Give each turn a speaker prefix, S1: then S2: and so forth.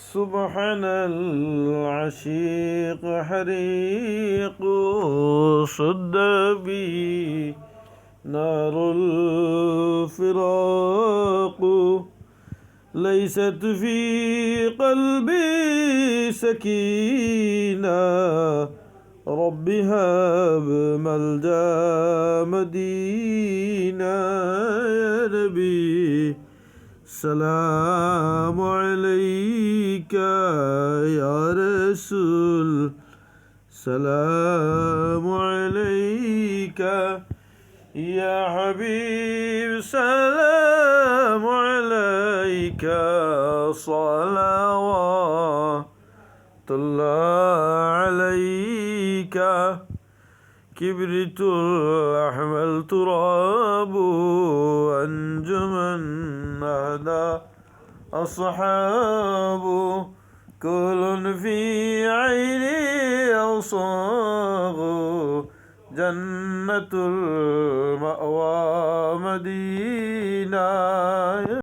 S1: سبحان العشيق حريق صد بي نار الفراق. ليست في قلبي سكينة. رب هب ملجأ مدينة يا نبي. السلام عليك يا رسول سلام عليك يا حبيب سلام عليك صلوات الله عليك كبرت الأحمل تراب أنجما نادى أصحاب كل في عيني أوصاب جنة المأوى مدينة